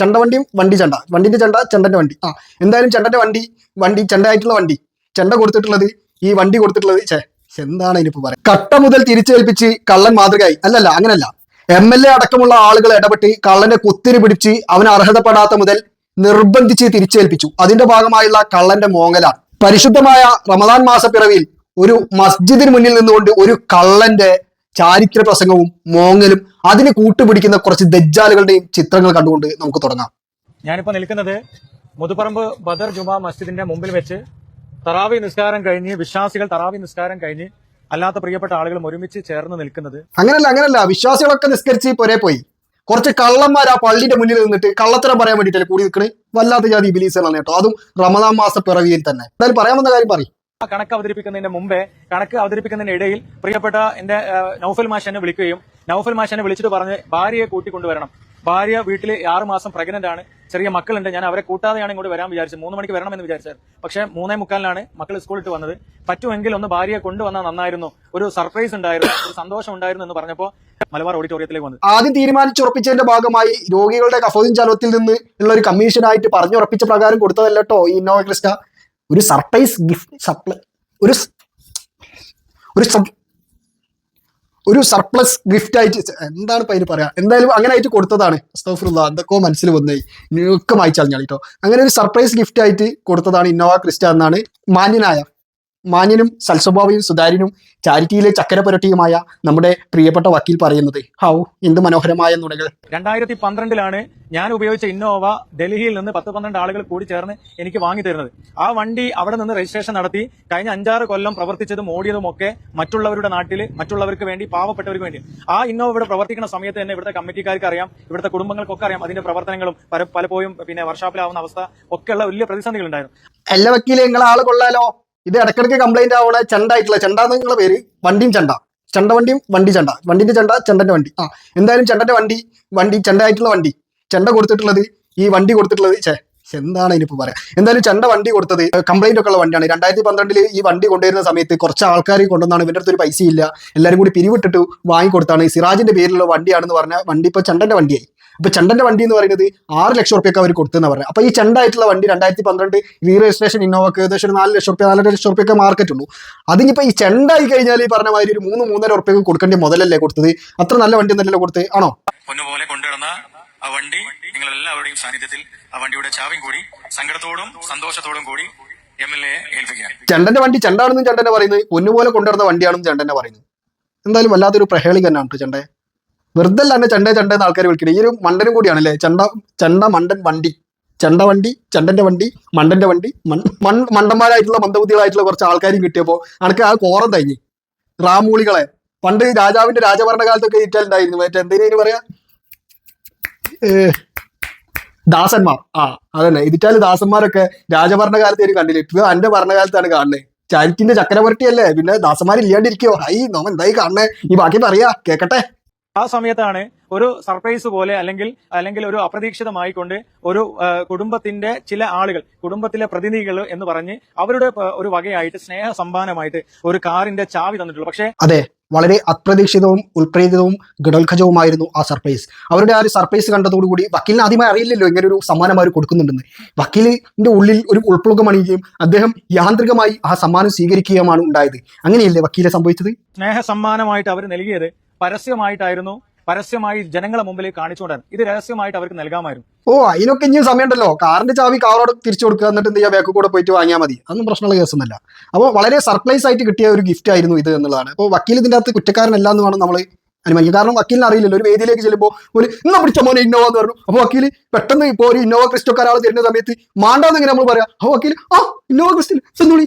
ചെണ്ട വണ്ടിയും വണ്ടി ചണ്ട. വണ്ടിന്റെ ചണ്ട ചണ്ടന്റെ വണ്ടി. ആ എന്തായാലും ചണ്ടന്റെ വണ്ടി വണ്ടി ചണ്ടയായിട്ടുള്ള വണ്ടി. ചണ്ട കൊടുത്തിട്ടുള്ളത് ഈ വണ്ടി കൊടുത്തിട്ടുള്ളത് ചേ എന്താണ് ഇനിയിപ്പോ പറയാം? കട്ട മുതൽ തിരിച്ചേൽപ്പിച്ച് കള്ളൻ മാതൃകയായി. അല്ലല്ല അങ്ങനല്ല. എം എൽ എ അടക്കമുള്ള ആളുകൾ ഇടപെട്ട് കള്ളന്റെ കുത്തിരി പിടിച്ച് അവന് അർഹതപ്പെടാത്ത മുതൽ നിർബന്ധിച്ച് തിരിച്ചേൽപ്പിച്ചു അതിന്റെ ഭാഗമായുള്ള കള്ളന്റെ മോങ്ങലാണ്. പരിശുദ്ധമായ റമദാൻ മാസപ്പിറവിയിൽ ഒരു മസ്ജിദിന് മുന്നിൽ നിന്നുകൊണ്ട് ഒരു കള്ളന്റെ ചാരിത്ര പ്രസംഗവും മോങ്ങലും അതിന് കൂട്ടുപിടിക്കുന്ന കുറച്ച് ദജ്ജാലുകളുടെയും ചിത്രങ്ങൾ കണ്ടുകൊണ്ട് നമുക്ക് തുടങ്ങാം. ഞാനിപ്പോ നിൽക്കുന്നത് മുതുപറമ്പ് ബദർ ജുമാ മസ്ജിദിന്റെ മുമ്പിൽ വെച്ച് തറാവി നിസ്കാരം കഴിഞ്ഞ് വിശ്വാസികൾ തറാവി നിസ്കാരം കഴിഞ്ഞ് അല്ലാത്ത പ്രിയപ്പെട്ട ആളുകളും ഒരുമിച്ച് ചേർന്ന് നിൽക്കുന്നത്. അങ്ങനല്ല അങ്ങനല്ല. വിശ്വാസികളൊക്കെ നിസ്കരിച്ച് പൊരേ പോയി. കുറച്ച് കള്ളന്മാർ ആ പള്ളിന്റെ മുന്നിൽ നിന്നിട്ട് കള്ളത്തരം പറയാൻ വേണ്ടിയിട്ടല്ലേ കൂടി നിൽക്കണേ? വല്ലാത്ത ജാതി ബിലീസുകളാണ് കേട്ടോ. അതും റമദാൻ മാസ പിറവിയിൽ തന്നെ. എന്തായാലും പറയാൻ വന്ന കാര്യം പറയും. കണക്ക് അവതരിപ്പിക്കുന്നതിന്റെ മുമ്പേ കണക്ക് അവതരിപ്പിക്കുന്നതിന്റെ ഇടയിൽ പ്രിയപ്പെട്ട എന്റെ നൌഫൽ മാഷ് എന്നെ വിളിക്കുകയും നൌഫൽ മാഷ് എന്നെ വിളിച്ചിട്ട് പറഞ്ഞ് ഭാര്യയെ കൂട്ടിക്കൊണ്ടുവരണം. ഭാര്യ വീട്ടിൽ ആറുമാസം പ്രഗ്നന്റ് ആണ്. ചെറിയ മക്കളുണ്ട്. ഞാൻ അവരെ കൂട്ടാതെയാണ് ഇങ്ങോട്ട് വരാൻ വിചാരിച്ചത്. മൂന്ന് മണിക്ക് വരണമെന്ന് വിചാരിച്ചത്. പക്ഷേ മൂന്നേ മുക്കാലിനാണ് മക്കൾ സ്കൂളിട്ട് വന്നത്. പറ്റുമെങ്കിൽ ഒന്ന് ഭാര്യയെ കൊണ്ടുവന്നാൽ നന്നായിരുന്നു. ഒരു സർപ്രൈസ് ഉണ്ടായിരുന്നു. ഒരു സന്തോഷം ഉണ്ടായിരുന്നു എന്ന് പറഞ്ഞപ്പോൾ മലബാർ ഓഡിറ്റോറിയത്തിലേക്ക് വന്നു ആദ്യം തീരുമാനിച്ചുറപ്പിച്ചതിന്റെ ഭാഗമായി രോഗികളുടെ കഫോദിൻ ചലത്തിൽ നിന്ന് ഉള്ള ഒരു കമ്മീഷനായിട്ട് പറഞ്ഞുറപ്പിച്ച പ്രകാരം കൊടുത്തതല്ലോ ഈ ഇന്നോവ ക്രിസ്റ്റ ഒരു സർപ്രൈസ് ഗിഫ്റ്റ് ഒരു ഒരു സർപ്ലസ് ഗിഫ്റ്റ് ആയിട്ട് എന്താണ് ഇപ്പൊ അതിന് പറയാ? എന്തായാലും അങ്ങനെ ആയിട്ട് കൊടുത്തതാണ്. എന്തൊക്കെ മനസ്സിൽ വന്നേ. ഒക്കെ വായിച്ചാൽ കേട്ടോ. അങ്ങനെ ഒരു സർപ്രൈസ് ഗിഫ്റ്റ് ആയിട്ട് കൊടുത്തതാണ് ഇന്നോവ ക്രിസ്റ്റ എന്നാണ് മാന്യനായ മാന്യനും സൽസ്വഭാവിയും സുതാര്യനും ചാരിറ്റിയിലെ ചക്കര പുരട്ടിയുമായ നമ്മുടെ പ്രിയപ്പെട്ട വക്കീൽ പറയുന്നത്. ഹൗ എന്ത് മനോഹരമായ നുണകൾ. രണ്ടായിരത്തി പന്ത്രണ്ടിലാണ് ഞാൻ ഉപയോഗിച്ച ഇന്നോവ ഡൽഹിയിൽ നിന്ന് പത്ത് പന്ത്രണ്ട് ആളുകൾ കൂടി ചേർന്ന് എനിക്ക് വാങ്ങി തരുന്നത്. ആ വണ്ടി അവിടെ നിന്ന് രജിസ്ട്രേഷൻ നടത്തി കഴിഞ്ഞ അഞ്ചാറ് കൊല്ലം പ്രവർത്തിച്ചതും ഓടിയതും ഒക്കെ മറ്റുള്ളവരുടെ നാട്ടിൽ മറ്റുള്ളവർക്ക് വേണ്ടി പാവപ്പെട്ടവർക്ക് വേണ്ടി. ആ ഇന്നോവ ഇവിടെ പ്രവർത്തിക്കുന്ന സമയത്ത് തന്നെ ഇവിടുത്തെ കമ്മിറ്റിക്കാർക്ക് അറിയാം ഇവിടുത്തെ കുടുംബങ്ങൾക്കൊക്കെ അറിയാം അതിന്റെ പ്രവർത്തനങ്ങളും പല- പലപ്പോഴും പിന്നെ വർഷാപ്പിലാവുന്ന അവസ്ഥ ഒക്കെയുള്ള വലിയ പ്രതിസന്ധികൾ ഉണ്ടായിരുന്നു എല്ലാ വക്കീലെ നിങ്ങളെ ആൾ കൊള്ളാലോ. ഇത് ഇടക്കിടക്ക് കംപ്ലൈന്റ് ആവണ ചെണ്ടായിട്ടുള്ള ചെണ്ട എന്നുള്ള പേര്? വണ്ടിയും ചണ്ട. ചെണ്ട വണ്ടിയും വണ്ടി ചണ്ട. വണ്ടിന്റെ ചണ്ട ചണ്ടന്റെ വണ്ടി. ആ എന്തായാലും ചണ്ടന്റെ വണ്ടി വണ്ടി ചെണ്ടയായിട്ടുള്ള വണ്ടി. ചണ്ട കൊടുത്തിട്ടുള്ളത് ഈ വണ്ടി കൊടുത്തിട്ടുള്ളത് ഛേ എന്താണ് ഇനിയിപ്പോ പറയാം? എന്തായാലും ചണ്ട വണ്ടി കൊടുത്തത് കംപ്ലൈന്റ് ഒക്കെ ഉള്ള വണ്ടിയാണ്. രണ്ടായിരത്തി പന്ത്രണ്ടിൽ ഈ വണ്ടി കൊണ്ടുവരുന്ന സമയത്ത് കുറച്ച് ആൾക്കാർ കൊണ്ടുവന്നാണ് ഇവന്റെ അടുത്തൊരു പൈസ ഇല്ല. എല്ലാവരും കൂടി പിരിവിട്ടിട്ട് വാങ്ങിക്കൊടുത്താണ്. സിറാജിന്റെ പേരിലുള്ള വണ്ടിയാണെന്ന് പറഞ്ഞ വണ്ടി ഇപ്പോൾ ചണ്ടന്റെ വണ്ടിയായി. അപ്പൊ ചണ്ടന്റെ വണ്ടി എന്ന് പറയുന്നത് ആറ് ലക്ഷം റുപ്യൊക്കെ അവർ കൊടുത്തെന്ന് പറഞ്ഞു. അപ്പൊ ഈ ചണ്ടായിട്ടുള്ള വണ്ടി രണ്ടായിരത്തി പന്ത്രണ്ട് റീ രജിസ്ട്രേഷൻ ഇന്നോവക്ക് ഏകദേശം ഒരു നാല് ലക്ഷം റുപ്യ നാലര ലക്ഷം റുപ്യൊക്കെ മാർക്കറ്റ് ഉള്ളൂ. അതിനിപ്പോ ഈ ചണ്ടായി കഴിഞ്ഞാൽ ഈ പറഞ്ഞ മാതിരി ഒരു മൂന്ന് മൂന്നര റുപ്യൊക്കെ കൊടുക്കേണ്ട മുതലല്ലേ കൊടുത്തത്? അത്ര നല്ല വണ്ടി ഒന്നല്ലല്ലോ കൊടുത്തത്. ആണോ? വണ്ടി നിങ്ങൾ സാന്നിധ്യത്തിൽ ആ വണ്ടിയുടെ ചാവിയും കൂടി സങ്കടത്തോടും സന്തോഷത്തോടും കൂടി എം എൽ എ ചണ്ടന്റെ വണ്ടി ചണ്ടാണെന്നും ചണ്ടനെ പറയുന്നത്. പൊന്നുപോലെ കൊണ്ടുവരുന്ന വണ്ടിയാണെന്നും ചണ്ടനെ പറയുന്നത്. എന്തായാലും വല്ലാത്തൊരു പ്രഹേളിക തന്നെയാണ് കേട്ടോ ചെണ്ടേ. വെറുതെ അല്ല ചണ്ട ചണ്ട എന്ന് ആൾക്കാർ വിളിക്കുന്നത് ഈ ഒരു മണ്ടനും കൂടിയാണല്ലേ ചണ്ട ചണ്ട മണ്ടൻ വണ്ടി. ചണ്ട വണ്ടി ചണ്ടന്റെ വണ്ടി മണ്ടന്റെ വണ്ടി മണ്ടന്മാരായിട്ടുള്ള മന്ദബുദ്ധികളായിട്ടുള്ള കുറച്ച് ആൾക്കാരും കിട്ടിയപ്പോ അനക്ക് ആ കോറം തങ്ങി റാമൂളികളെ. പണ്ട് രാജാവിന്റെ രാജഭരണകാലത്തൊക്കെ ഇറ്റാലുണ്ടായിരുന്നു. മറ്റേ എന്തിനു പറയാ? ദാസന്മാർ. ആ അതന്നെ. ഇതിറ്റാൽ ദാസന്മാരൊക്കെ രാജഭരണകാലത്ത് ഒരു കണ്ടില്ല. ഇപ്പൊ എന്റെ ഭരണകാലത്താണ് കാണുന്നത് ചാരിറ്റിന്റെ ചക്രവർത്തിയല്ലേ. പിന്നെ ദാസന്മാരില്ലാണ്ടിരിക്കോ. ഹൈ നോമ എന്തായി കാണണേ ഈ ബാക്കി പറയാ. കേക്കട്ടെ. ആ സമയത്താണ് ഒരു സർപ്രൈസ് പോലെ അല്ലെങ്കിൽ അല്ലെങ്കിൽ ഒരു അപ്രതീക്ഷിതമായിക്കൊണ്ട് ഒരു കുടുംബത്തിന്റെ ചില ആളുകൾ കുടുംബത്തിലെ പ്രതിനിധികൾ എന്ന് പറഞ്ഞ് അവരുടെ ഒരു വകയായിട്ട് സ്നേഹ സമ്മാനമായിട്ട് ഒരു കാറിന്റെ ചാവി തന്നിട്ടുള്ളൂ. പക്ഷേ അതെ. വളരെ അപ്രതീക്ഷിതവും ഉൾപ്രേരിതവും ഗഡോത്കജവുമായിരുന്നു ആ സർപ്രൈസ്. അവരുടെ ആ ഒരു സർപ്രൈസ് കണ്ടതോടുകൂടി വക്കീലിന് ആദ്യമായി അറിയില്ലല്ലോ ഇങ്ങനെ ഒരു സമ്മാനം അവർ കൊടുക്കുന്നുണ്ടെന്ന്. വക്കീലിന്റെ ഉള്ളിൽ ഒരു ഉൾപ്പുളകം അണിയുകയും അദ്ദേഹം യാന്ത്രികമായി ആ സമ്മാനം സ്വീകരിക്കുകയുമാണ് ഉണ്ടായത്. അങ്ങനെയല്ലേ വക്കീലെ സംഭവിച്ചത്? സ്നേഹ സമ്മാനമായിട്ട് അവർ നൽകിയത് പരസ്യമായിട്ടായിരുന്നു. പരസ്യമായി ജനങ്ങളെ മുമ്പിൽ കാണിച്ചുകൊണ്ടാണ് ഇത് രഹസ്യമായിട്ട് അവർക്ക് നൽകാമായിരുന്നു. ഓ അതിനൊക്കെ ഇനിയും സമയമുണ്ടല്ലോ. കാറിന്റെ ചാവി കാറോട് തിരിച്ചു കൊടുക്കുക എന്നിട്ട് എന്ത് ചെയ്യുക? ബാക്ക് കൂടെ പോയിട്ട് വാങ്ങിയാൽ മതി. അതൊന്നും പ്രശ്നമുള്ള കേസൊന്നുമല്ല. അപ്പോൾ വളരെ സർപ്രൈസ് ആയിട്ട് കിട്ടിയ ഒരു ഗിഫ്റ്റ് ആയിരുന്നു ഇത് എന്നുള്ളതാണ്. അപ്പോൾ വക്കീൽ ഇതിന്റെ അകത്ത് കുറ്റക്കാരനല്ല എന്ന് വേണം നമ്മൾ അനുമാനിക്കുക കാരണം വക്കീലിന് അറിയില്ലല്ലോ. ഒരു വേദിയിലേക്ക് ചെല്ലുമ്പോൾ ഒരു ഇന്ന പിടിച്ച മോനെ ഇന്നോവ എന്ന് പറഞ്ഞു. അപ്പോൾ വക്കീൽ പെട്ടെന്ന് ഇപ്പോൾ ഒരു ഇന്നോവ ക്രിസ്റ്റൊക്കെ ഒരാൾ തരുന്ന സമയത്ത് മാണ്ടാന്ന് ഇങ്ങനെ നമ്മൾ പറയാം. ആ വക്കീൽ ആ ഇന്നോവ ക്രിസ്റ്റിൽ ചെന്നോളി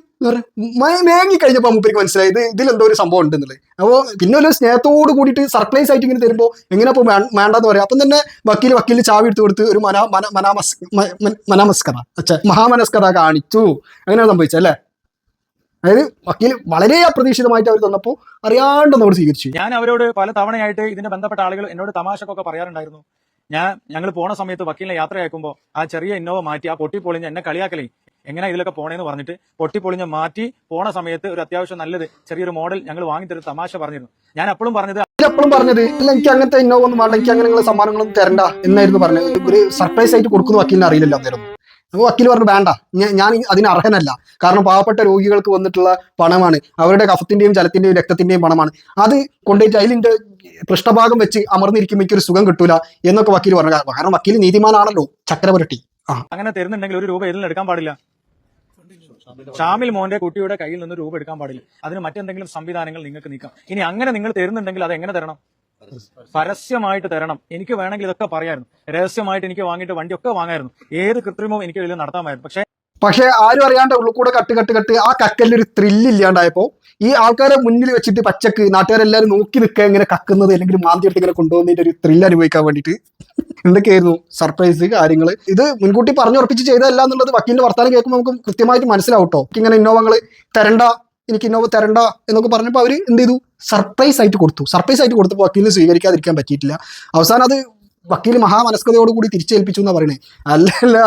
മേങ്ങി കഴിഞ്ഞപ്പോൾ മുപ്പേക്ക് മനസ്സിലായി ഇത് ഇതിലെന്തോ ഒരു സംഭവം ഉണ്ട് എന്നുള്ളത്. അപ്പോൾ പിന്നെ ഒരു സ്നേഹത്തോട് കൂടിയിട്ട് സർപ്രൈസ് ആയിട്ട് ഇങ്ങനെ തരുമ്പോൾ എങ്ങനെ അപ്പോൾ വേണ്ടെന്ന് പറയാം. അപ്പം തന്നെ വക്കീൽ വക്കീൽ ചാവി എടുത്ത് കൊടുത്ത് ഒരു മന മന മനാമസ് മനാമസ്കത. അച്ഛാ മഹാമനസ്കത കാണിച്ചു. അങ്ങനെയാണ് സംഭവിച്ചത് അല്ലേ? അതായത് വക്കീൽ വളരെ അപ്രതീക്ഷിതമായിട്ട് അവർ തന്നപ്പോൾ അറിയാണ്ട് നമ്മൾ സ്വീകരിച്ചു. ഞാൻ അവരോട് പല തവണയായിട്ട് ഇതിന്റെ ബന്ധപ്പെട്ട ആളുകൾ എന്നോട് തമാശക്കൊക്കെ പറയാറുണ്ടായിരുന്നു. ഞാൻ ഞങ്ങൾ പോണ സമയത്ത് വക്കീലിനെ യാത്രയാക്കുമ്പോൾ ആ ചെറിയ ഇന്നോവ മാറ്റി ആ പൊട്ടിപ്പൊളിഞ്ഞ് എന്നെ കളിയാക്കലേ എങ്ങനെ ഇതിലൊക്കെ പോണേന്ന് പറഞ്ഞിട്ട് പൊട്ടിപ്പൊളിഞ്ഞ് മാറ്റി പോണ സമയത്ത് ഒരു അത്യാവശ്യം നല്ലത് ചെറിയൊരു മോഡൽ ഞങ്ങൾ വാങ്ങിത്തരും തമാശ പറഞ്ഞിരുന്നു. ഞാൻ അപ്പോഴും പറഞ്ഞത് എപ്പോഴും പറഞ്ഞത് ഇല്ല എനിക്ക് അങ്ങനത്തെ ഇന്നോവ ഒന്നും വേണ്ട എനിക്ക് അങ്ങനെ സമ്മാനങ്ങളൊന്നും തരണ്ട എന്നായിരുന്നു പറഞ്ഞത്. ഒരു സർപ്രൈസ് ആയിട്ട് കൊടുക്കുന്ന വക്കീലിനെ അറിയില്ലല്ലോ അന്നേരം. അപ്പോൾ വക്കീൽ പറഞ്ഞു വേണ്ട ഞാൻ- അതിന് അർഹനല്ല. കാരണം പാവപ്പെട്ട രോഗികൾക്ക് വന്നിട്ടുള്ള പണമാണ്. അവരുടെ കഫത്തിന്റെയും ജലത്തിന്റെയും രക്തത്തിന്റെയും പണമാണ്. അത് കൊണ്ടുപോയിട്ട് അതിലിന്റെ പൃഷ്ഠഭാഗം വെച്ച് അമർന്നിരിക്കുമ്പോൾ എനിക്കൊരു സുഖം കിട്ടൂല എന്നൊക്കെ വക്കീൽ പറഞ്ഞു. കാരണം വക്കീൽ നീതിമാനാണല്ലോ ചക്രപുരട്ടി അങ്ങനെ തരുന്നുണ്ടെങ്കിൽ ഒരു രൂപ ഇതിൽ എടുക്കാൻ പാടില്ല. ഷാമിൽ മോന്റെ കുട്ടിയുടെ കയ്യിൽ നിന്ന് രൂപ എടുക്കാൻ പാടില്ല. അതിന് മറ്റെന്തെങ്കിലും സംവിധാനങ്ങൾ നിങ്ങൾക്ക് നീക്കാം. ഇനി അങ്ങനെ നിങ്ങൾ തരുന്നുണ്ടെങ്കിൽ അത് എങ്ങനെ തരണം? പരസ്യമായിട്ട് തരണം. എനിക്ക് വേണമെങ്കിൽ ഇതൊക്കെ പറയായിരുന്നു. രഹസ്യമായിട്ട് എനിക്ക് വാങ്ങിയിട്ട് വണ്ടിയൊക്കെ വാങ്ങായിരുന്നു. ഏത് കൃത്രിമവും എനിക്ക് ഇതിൽ നടത്താമായിരുന്നു. പക്ഷേ പക്ഷേ ആരും അറിയാണ്ട് ഉള്ളിൽ കൂടെ കട്ട് കട്ട് കട്ട് ആ കക്കലിൽ ഒരു ത്രില്ല് ഇല്ലാണ്ടായപ്പോ ഈ ആൾക്കാരെ മുന്നിൽ വെച്ചിട്ട് പച്ചക്ക് നാട്ടുകാരെല്ലാരും നോക്കി നിൽക്കുക ഇങ്ങനെ കക്കുന്നത് അല്ലെങ്കിൽ മാന്തി എടുത്ത് ഇങ്ങനെ കൊണ്ടുപോകുന്നതിന്റെ ഒരു ത്രില്ല് അനുഭവിക്കാൻ വേണ്ടിയിട്ട് എന്തൊക്കെയായിരുന്നു സർപ്രൈസ് കാര്യങ്ങൾ ഇത് മുൻകൂട്ടി പറഞ്ഞുറപ്പിച്ച് ചെയ്തതല്ല എന്നുള്ളത് വക്കീലിന്റെ വർത്താനം കേൾക്കുമ്പോൾ നമുക്ക് കൃത്യമായിട്ട് മനസ്സിലാവും കേട്ടോ ഇങ്ങനെ ഇന്നോവങ്ങൾ തരണ്ട എനിക്ക് ഇന്നോവ തരണ്ട എന്നൊക്കെ പറഞ്ഞപ്പോൾ അവർ എന്ത് ചെയ്തു? സർപ്രൈസ് ആയിട്ട് കൊടുത്തു. സർപ്രൈസ് ആയിട്ട് കൊടുത്തപ്പോൾ വക്കീലിന് സ്വീകരിക്കാതിരിക്കാൻ പറ്റിയിട്ടില്ല. അവസാനം അത് വക്കീൽ മഹാമനസ്കതയോടുകൂടി തിരിച്ചേൽപ്പിച്ചു എന്നാ പറയണേ. അല്ലല്ല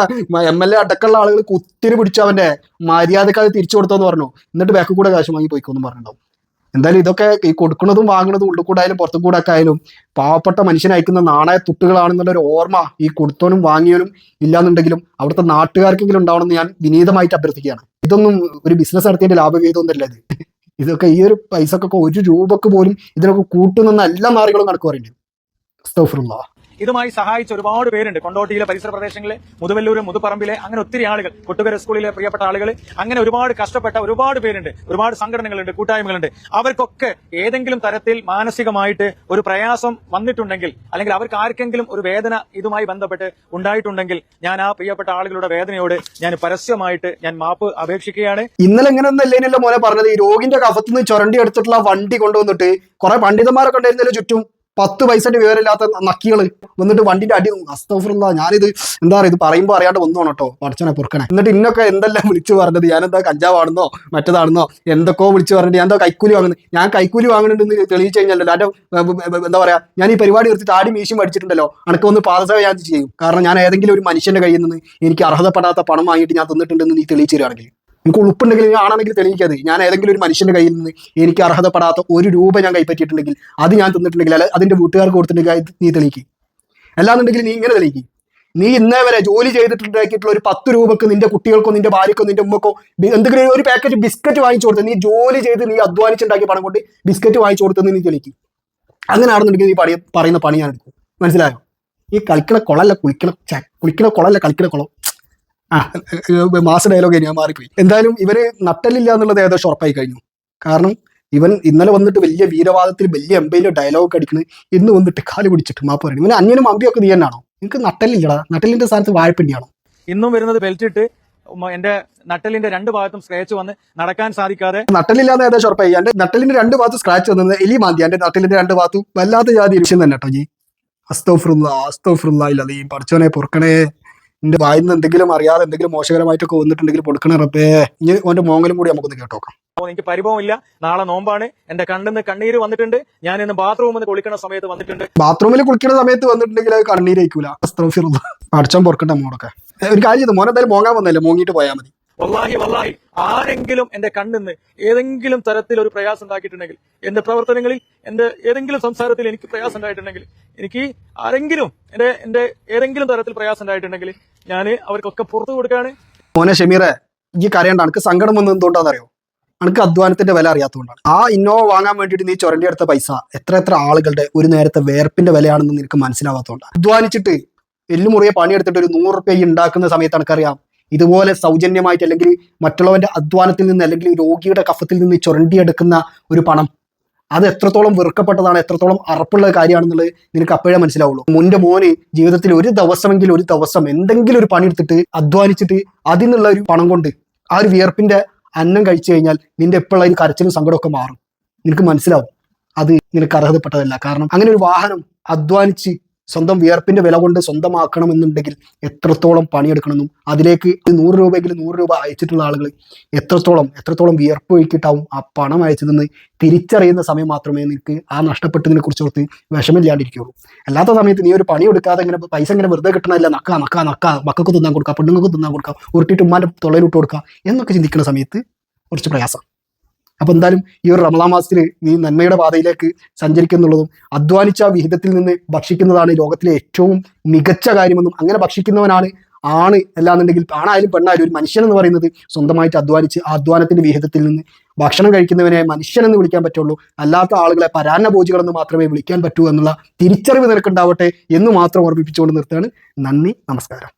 എം എൽ എ അടക്കമുള്ള ആളുകൾ കുത്തിരി പിടിച്ചു അവന്റെ മര്യാദയ്ക്ക് അത് തിരിച്ചു കൊടുത്തോന്ന് പറഞ്ഞു. എന്നിട്ട് ബാക്കിൽ കൂടെ കാശ് വാങ്ങി പോയിക്കോന്നും പറഞ്ഞിട്ടുണ്ടാവും. എന്തായാലും ഇതൊക്കെ ഈ കൊടുക്കുന്നതും വാങ്ങുന്നതും ഉള്ളിൽ കൂടെ ആയാലും പുറത്തു കൂടെ ഒക്കെ ആയാലും പാവപ്പെട്ട മനുഷ്യൻ അയക്കുന്ന നാണയ തുട്ടുകളാണെന്നുള്ള ഒരു ഓർമ്മ ഈ കൊടുത്തോനും വാങ്ങിയവനും ഇല്ലാന്നുണ്ടെങ്കിലും അവിടുത്തെ നാട്ടുകാർക്കെങ്കിലും ഉണ്ടാവണമെന്ന് ഞാൻ വിനീതമായിട്ട് അഭ്യർത്ഥിക്കുകയാണ്. ഇതൊന്നും ഒരു ബിസിനസ് നടത്തിയതിന്റെ ലാഭവിഹിതമൊന്നുമല്ല ഇത് ഇതൊക്കെ ഈ ഒരു പൈസക്കൊക്കെ ഒരു രൂപക്ക് പോലും ഇതിനൊക്കെ കൂട്ടുന്ന എല്ലാ മാറികളും അസ്തഗ്ഫിറുല്ലാ. ഇതുമായി സഹായിച്ച ഒരുപാട് പേരുണ്ട്. കൊണ്ടോട്ടിയിലെ പരിസര പ്രദേശങ്ങളിലെ മുതുവല്ലൂരും മുതുപറമ്പിലെ അങ്ങനെ ഒത്തിരി ആളുകൾ കൊട്ടുകര സ്കൂളിലെ പ്രിയപ്പെട്ട ആളുകൾ അങ്ങനെ ഒരുപാട് കഷ്ടപ്പെട്ട ഒരുപാട് പേരുണ്ട്. ഒരുപാട് സംഘടനകളുണ്ട് കൂട്ടായ്മകളുണ്ട്. അവർക്കൊക്കെ ഏതെങ്കിലും തരത്തിൽ മാനസികമായിട്ട് ഒരു പ്രയാസം വന്നിട്ടുണ്ടെങ്കിൽ അല്ലെങ്കിൽ അവർക്ക് ആർക്കെങ്കിലും ഒരു വേദന ഇതുമായി ബന്ധപ്പെട്ട് ഉണ്ടായിട്ടുണ്ടെങ്കിൽ ഞാൻ ആ പ്രിയപ്പെട്ട ആളുകളുടെ വേദനയോട് ഞാൻ പരസ്യമായിട്ട് ഞാൻ മാപ്പ് അപേക്ഷിക്കുകയാണ്. ഇന്നലെ ഇങ്ങനെ ഒന്നും അല്ലേനല്ലോ മോനെ പറഞ്ഞത്? ഈ രോഗിന്റെ കഫത്തിൽ നിന്ന് ചുരണ്ടി എടുത്തിട്ടുള്ള വണ്ടി കൊണ്ടുവന്നിട്ട് കുറെ പണ്ഡിതന്മാരൊക്കെ ഉണ്ടായിരുന്നല്ലോ ചുറ്റും. പത്ത് പൈസന്റെ വിവരമില്ലാത്ത നക്കികൾ വന്നിട്ട് വണ്ടിന്റെ അടി അസ്തഫറുള്ള ഞാനിത് എന്താ പറയുക ഇത് പറയുമ്പോൾ അറിയാണ്ട് വന്നോണം കേട്ടോ പഠിച്ചനെ പൊറുക്കണേ. എന്നിട്ട് ഇന്നൊക്കെ എന്തെല്ലാം വിളിച്ചു പറഞ്ഞത്? ഞാനെന്താ കഞ്ചാവാണെന്നോ മറ്റേതാണെന്നോ എന്തൊക്കെയോ വിളിച്ചു പറഞ്ഞിട്ട് ഞാൻ എന്താ കൈക്കൂലി വാങ്ങുന്നത്? ഞാൻ കൈക്കൂലി വാങ്ങുന്നുണ്ടെന്ന് തെളിയിച്ചു കഴിഞ്ഞാലോ? എന്റെ എന്താ പറയാ ഞാൻ ഈ പരിപാടി എടുത്ത് ആടി മീശും പഠിച്ചിട്ടുണ്ടല്ലോ. അനക്ക് ഒന്ന് പാദസേവ ഞാൻ ചെയ്യും. കാരണം ഞാൻ ഏതെങ്കിലും ഒരു മനുഷ്യന്റെ കയ്യിൽ നിന്ന് എനിക്ക് അർഹതപ്പെടാത്ത പണം വാങ്ങിയിട്ട് ഞാൻ തന്നിട്ടുണ്ടെന്ന് നീ തെളിയിച്ചു തരികയാണെങ്കിൽ. എനിക്ക് ഉളുപ്പുണ്ടെങ്കിൽ ആണെങ്കിൽ തെളിയിക്കാതെ ഞാൻ ഏതെങ്കിലും ഒരു മനുഷ്യന്റെ കയ്യിൽ നിന്ന് എനിക്ക് അർഹതപ്പെടാത്ത ഒരു രൂപ ഞാൻ കൈപ്പറ്റിയിട്ടുണ്ടെങ്കിൽ അത് ഞാൻ തിന്നിട്ടുണ്ടെങ്കിൽ അല്ല അതിന്റെ വീട്ടുകാർക്ക് കൊടുത്തിട്ടുണ്ടെങ്കിൽ നീ തെളിയിക്കും. അല്ലാന്നുണ്ടെങ്കിൽ നീ ഇങ്ങനെ തെളിയിക്കും. നീ ഇന്നേ വരെ ജോലി ചെയ്തിട്ടുണ്ടാക്കിയിട്ടുള്ള ഒരു പത്ത് രൂപക്ക് നിന്റെ കുട്ടികൾക്കോ നിന്റെ ഭാര്യക്കോ നിന്റെ ഉമ്മക്കോ എന്തെങ്കിലും ഒരു പാക്കറ്റ് ബിസ്ക്കറ്റ് വാങ്ങിച്ചു കൊടുത്ത് നീ ജോലി ചെയ്ത് നീ അധ്വാനിച്ചുണ്ടാക്കിയ പണം കൊണ്ട് ബിസ്ക്കറ്റ് വാങ്ങിച്ചു കൊടുത്തെന്ന് നീ തെളിയിക്കും. അങ്ങനെ ആണെന്നുണ്ടെങ്കിൽ നീ പണി പറയുന്ന പണി ഞാൻ എടുക്കും. മനസ്സിലായോ? ഈ കളിക്കണ കുളല്ല കുളിക്കണ കുളിക്കണ കുളല്ല കളിക്കണ കുളം മാസ ഡയലോഗ് ഞാൻ മാറിപ്പോയി. എന്തായാലും ഇവർ നട്ടലില്ല എന്നുള്ളത് ഏകദേശം ഉറപ്പായി കഴിഞ്ഞു. കാരണം ഇവൻ ഇന്നലെ വന്നിട്ട് വലിയ വീരവാദത്തിൽ വലിയ എംപയിലെ ഡയലോഗ് അടിക്കണ്. ഇന്ന് വന്നിട്ട് കാൽ പിടിച്ചിട്ട് മാപ്പ് പറയണം. ഇവന് അന്യനും അമ്പിയൊക്കെ നീ തന്നെയാണോ? നിങ്ങൾക്ക് നട്ടലില്ലടാ നട്ടലിന്റെ സ്ഥാനത്ത് വാഴപ്പിണ്ടിയാണോ ഇന്നും വരുന്നത് ബെൽറ്റ് ഇട്ട് ഉമ്മ എന്റെ നട്ടലിന്റെ രണ്ട് ഭാഗത്തും സ്ക്രാച്ച് വന്ന് നടക്കാൻ സാധിക്കാതെ നട്ടലില്ലാന്ന് ഏകദേശം ഉറപ്പായി. എന്റെ നട്ടലിന്റെ രണ്ട് ഭാഗത്ത് സ്ക്രാച്ച് വന്നത് എലി മാന്തി. എന്റെ നട്ടലിന്റെ രണ്ട് ഭാഗത്തും വല്ലാത്ത ജാതി വിഷയം തന്നെ കേട്ടോ ജി അസ്തോഫ്രുല്ല അസ്തോഫ്രുല്ല ഇല്ല ഈ പഠിച്ചോനെ പൊറുക്കണേ. എന്റെ വായിൽ നിന്ന് എന്തെങ്കിലും അറിയാതെ എന്തെങ്കിലും മോശകരമായിട്ടൊക്കെ വന്നിട്ടുണ്ടെങ്കിൽ പൊടുക്കണ റബ്ബേ. ഇനി ഓന്റെ മോങ്ങലും കൂടി നമുക്കൊന്ന് കേട്ടോക്കാം. എനിക്ക് പരിഭവമില്ല. നാളെ നോമ്പാണ്. എന്റെ കണ്ണിന്ന് കണ്ണീര് വന്നിട്ടുണ്ട്. ഞാൻ ഇന്ന് ബാത്റൂമിൽ നിന്ന് കുളിക്കുന്ന സമയത്ത് വന്നിട്ടുണ്ട്. ബാത്റൂമിൽ കുളിക്കുന്ന സമയത്ത് വന്നിട്ടുണ്ടെങ്കിൽ അത് കണ്ണീരയിക്കൂല അസ്തോഫിറുല്ല പഠിച്ചോൻ പൊറുക്കണ്ട മോടൊക്കെ ഒരു കാര്യം ചെയ്തു. മോനെ എന്തായാലും മോങ്ങാൻ വന്നല്ലേ മോങ്ങിട്ട് പോയാൽ മതി. വല്ലാഹി വല്ലാഹി. ആരെങ്കിലും എന്റെ കണ്ണിന്ന് ഏതെങ്കിലും തരത്തിൽ ഒരു പ്രയാസം ഉണ്ടാക്കിയിട്ടുണ്ടെങ്കിൽ എന്റെ പ്രവർത്തനങ്ങളിൽ എന്റെ ഏതെങ്കിലും സംസാരത്തിൽ എനിക്ക് പ്രയാസം ഉണ്ടായിട്ടുണ്ടെങ്കിൽ എനിക്ക് ആരെങ്കിലും എന്റെ എന്റെ ഏതെങ്കിലും തരത്തിൽ പ്രയാസം ഉണ്ടായിട്ടുണ്ടെങ്കിൽ ഞാൻ അവർക്കൊക്കെ പുറത്തു കൊടുക്കാണ്. മോനെ ഷമീറെ ഈ കരയണ്ട അനക്ക് സങ്കടം വന്നത് എന്തുകൊണ്ടാണെന്നറിയോ അനക്ക് അധ്വാനത്തിന്റെ വില അറിയാത്തതുകൊണ്ടാണ്. ആ ഇന്നോവ വാങ്ങാൻ വേണ്ടിയിട്ട് നീ ചുരണ്ടി എടുത്ത പൈസ എത്ര എത്ര ആളുകളുടെ ഒരു നേരത്തെ വേർപ്പിന്റെ വിലയാണെന്ന് നിനക്ക് മനസ്സിലാവാത്തതുകൊണ്ടാണ് അധ്വാനിച്ചിട്ട് എല്ലുമുറിയെ പണിയെടുത്തിട്ട് ഒരു നൂറ് റുപ്യ ഉണ്ടാക്കുന്ന സമയത്ത് എനിക്കറിയാം ഇതുപോലെ സൗജന്യമായിട്ട് അല്ലെങ്കിൽ മറ്റുള്ളവന്റെ അധ്വാനത്തിൽ നിന്ന് അല്ലെങ്കിൽ രോഗിയുടെ കഫത്തിൽ നിന്ന് ചുരണ്ടിയെടുക്കുന്ന ഒരു പണം അത് എത്രത്തോളം വെറുക്കപ്പെട്ടതാണ് എത്രത്തോളം അറപ്പുള്ള കാര്യമാണെന്നുള്ളത് നിനക്ക് അപ്പോഴേ മനസ്സിലാവുള്ളൂ. മുന്റെ മോന് ജീവിതത്തിൽ ഒരു ദിവസമെങ്കിലും ഒരു ദിവസം എന്തെങ്കിലും ഒരു പണിയെടുത്തിട്ട് അധ്വാനിച്ചിട്ട് അതിൽ നിന്നുള്ള ഒരു പണം കൊണ്ട് ആ ഒരു വിയർപ്പിന്റെ അന്നം കഴിച്ചു കഴിഞ്ഞാൽ നിന്റെ എപ്പോഴും ഒരു കരച്ചിലും സങ്കടമൊക്കെ മാറും. നിനക്ക് മനസ്സിലാവും. അത് നിനക്ക് അർഹതപ്പെട്ടതല്ല. കാരണം അങ്ങനെ ഒരു വാഹനം അധ്വാനിച്ച് സ്വന്തം വിയർപ്പിന്റെ വില കൊണ്ട് സ്വന്തമാക്കണമെന്നുണ്ടെങ്കിൽ എത്രത്തോളം പണിയെടുക്കണമെന്നും അതിലേക്ക് നൂറ് രൂപയെങ്കിലും നൂറ് രൂപ അയച്ചിട്ടുള്ള ആളുകൾ എത്രത്തോളം എത്രത്തോളം വിയർപ്പ് ഒഴുക്കിയിട്ടാവും ആ പണം അയച്ചതെന്ന് തിരിച്ചറിയുന്ന സമയം മാത്രമേ നിനക്ക് ആ നഷ്ടപ്പെട്ടതിനെ കുറിച്ച് ഓർത്ത് വിഷമില്ലാണ്ടിരിക്കുള്ളൂ അല്ലാത്ത സമയത്ത് നീ ഒരു പണി എടുക്കാതെ ഇങ്ങനെ പൈസ ഇങ്ങനെ വെറുതെ കിട്ടണമല്ല നക്ക നക്ക നക്ക. മക്കൾക്ക് തിന്നാൻ കൊടുക്കുക പെണ്ണുങ്ങൾക്ക് തിന്നാൻ കൊടുക്കുക ഉരുട്ടിട്ട് ഉമ്മാന്റെ തൊള്ളയിലിട്ട് കൊടുക്കുക എന്നൊക്കെ ചിന്തിക്കുന്ന സമയത്ത് കുറച്ച് പ്രയാസം. അപ്പൊ എന്തായാലും ഈ ഒരു റമദാ മാസത്തിൽ നീ നന്മയുടെ പാതയിലേക്ക് സഞ്ചരിക്കുന്നുള്ളതും അധ്വാനിച്ച വിഹിതത്തിൽ നിന്ന് ഭക്ഷിക്കുന്നതാണ് ലോകത്തിലെ ഏറ്റവും മികച്ച കാര്യമെന്നും അങ്ങനെ ഭക്ഷിക്കുന്നവനാണ് ആണ് അല്ലാന്നുണ്ടെങ്കിൽ ആണായാലും പെണ്ണായാലും ഒരു മനുഷ്യൻ എന്ന് പറയുന്നത് സ്വന്തമായിട്ട് അധ്വാനിച്ച് ആ അധ്വാനത്തിന്റെ വിഹിതത്തിൽ നിന്ന് ഭക്ഷണം കഴിക്കുന്നവനെ മനുഷ്യൻ എന്ന് വിളിക്കാൻ പറ്റുള്ളൂ. അല്ലാത്ത ആളുകളെ പരാന്നഭോജികളെന്ന് മാത്രമേ വിളിക്കാൻ പറ്റൂ എന്നുള്ള തിരിച്ചറിവ് നിനക്കുണ്ടാവട്ടെ എന്ന് മാത്രം ഓർമ്മിപ്പിച്ചുകൊണ്ട് നിർത്തുകയാണ്. നന്ദി നമസ്കാരം.